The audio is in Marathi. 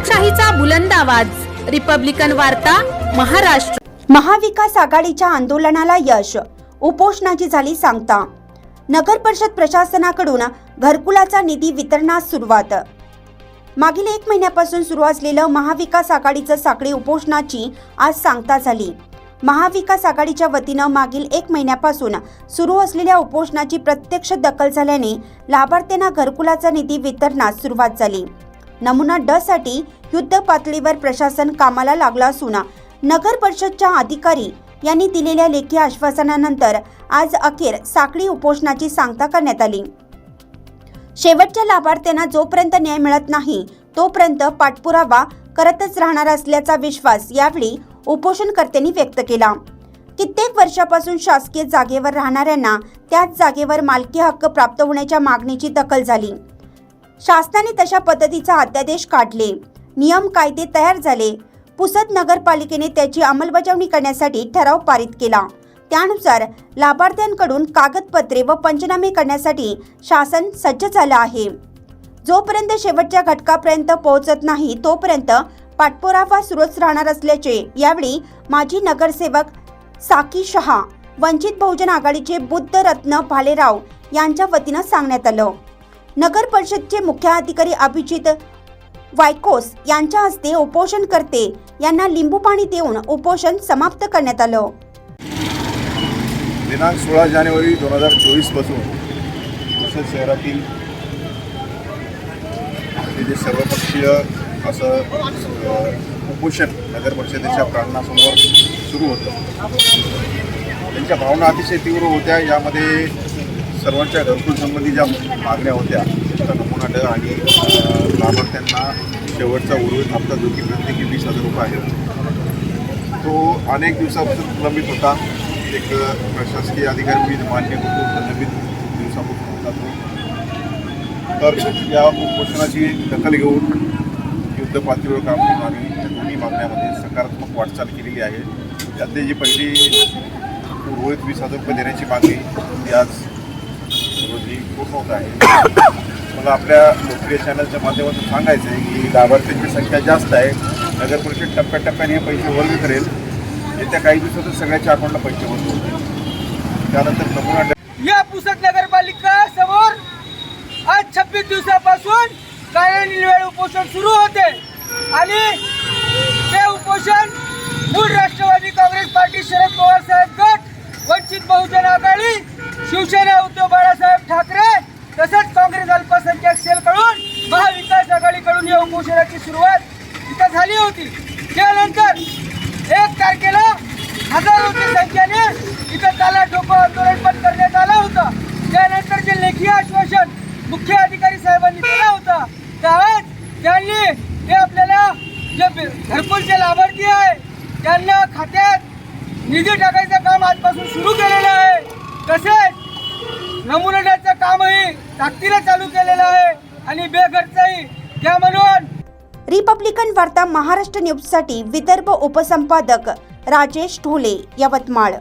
लोकशाहीचा बुलंद आवाज. रिपब्लिकन वार्ता महाराष्ट्र. महाविकास आघाडीच्या आंदोलनाला यश. उपोषणाची झाली सांगता. नगर परिषद प्रशासनाकडून घरकुलाचा निधी वितरणास सुरुवात. मागील एक महिन्यापासून सुरू असलेलं महाविकास आघाडीचं साखळी उपोषणाची आज सांगता झाली. महाविकास आघाडीच्या वतीनं मागील एक महिन्यापासून सुरू असलेल्या उपोषणाची प्रत्यक्ष दखल झाल्याने लाभार्थ्यांना घरकुलाचा निधी वितरणास सुरुवात झाली. नमुना ड साठी युद्ध पातळीवर प्रशासन कामाला लागला असून नगर परिषदच्या अधिकारी यांनी दिलेल्या लेखी आश्वासनानंतर आज अखेर साखळी उपोषणाची सांगता करण्यात आली. शेवटच्या लाभार्थ्यांना जोपर्यंत न्याय मिळत नाही तोपर्यंत पाठपुरावा करतच राहणार असल्याचा विश्वास यावेळी उपोषणकर्त्यांनी व्यक्त केला. कित्येक वर्षापासून शासकीय जागेवर राहणाऱ्यांना त्याच जागेवर मालकी हक्क प्राप्त होण्याच्या मागणीची दखल झाली. शासनाने तशा पद्धतीचा अध्यादेश काढले. नियम कायदे तयार झाले. पुसद नगरपालिकेने त्याची अंमलबजावणी करण्यासाठी ठराव पारित केला. त्यानुसार लाभार्थ्यांकडून कागदपत्रे व पंचनामे करण्यासाठी शासन सज्ज झालं आहे. जोपर्यंत शेवटच्या घटकापर्यंत पोहोचत नाही तोपर्यंत पाठपुरावा सुरूच राहणार असल्याचे यावेळी माजी नगरसेवक साकी शहा वंचित बहुजन आघाडीचे बुद्ध रत्न भालेराव यांच्या वतीनं सांगण्यात आलं. नगर परिषदचे मुख्याधिकारी अभिजित वायकोस यांच्या हस्ते उपोषणकर्ते यांना लिंबू पाणी देऊन उपोषण समाप्त करण्यात आलं. दिनांक सोळा जानेवारी दोन हजार चोवीसपासून पुसद शहरातील जे सर्वपक्षीय असं उपोषण नगर परिषदेच्या प्रांगणासमोर सुरू होतं. त्यांच्या भावना अतिशय तीव्र होत्या. यामध्ये सर्वांच्या घरकुल संबंधी ज्या मागण्या होत्या त्याचा नमुना आणि लाभार्थ्यांना शेवटचा उर्वरित हप्ता जो की प्रत्येकी वीस हजार रुपये आहे तो अनेक दिवसापासून प्रलंबित होता. एक प्रशासकीय अधिकारी मी मान्य करतो प्रलंबित दिवसापासून होता तो. तर या उपोषणाची दखल घेऊन युद्ध पातळीवर काम करून आम्ही दोन्ही मागण्यामध्ये सकारात्मक वाटचाल केलेली आहे. त्यातली जी पहिली उर्वरित वीस हजार रुपये देण्याची मागणी ती आज पूर्ण होत आहे. मला आपल्या लोकप्रिय चॅनलच्या माध्यमातून सांगायचं आहे की लाभार्थ्यांची संख्या जास्त आहे. नगर परिषद टप्प्याटप्प्याने हे पैसे वर्ग करेल. येत्या काही दिवसातच सगळ्याच्या अकाउंटला पैसे वर्ग होतील. त्यानंतर नमुना या पुसद नगरपालिका समोर आज छब्बीस दिवसापासून कार्यान्वयन उपोषण सुरू होते. आणि ते उपोषण सेलकडून महाविकास आघाडीकडून या उपोषणाची सुरुवात इथं झाली होती. त्यानंतर एक तारखेला हजारोच्या संख्येने इथं ताला ठोको आंदोलन पण करण्यात आलं होतं. त्यानंतर जे लेखी आश्वासन मुख्य अधिकारी साहेबांनी दिला होता त्यावेळेस त्यांनी हे आपल्याला जे बे- घरकुलचे लाभार्थी आहे त्यांना खात्यात निधी टाकायचं काम आजपासून सुरू केलेलं आहे. तसेच नमुन्याचं कामही ताकदीने चालू केलेलं आहे आणि बेघरचंही त्या म्हणून. रिपब्लिकन वार्ता महाराष्ट्र न्यूजसाठी विदर्भ उपसंपादक राजेश ढोले यवतमाळ.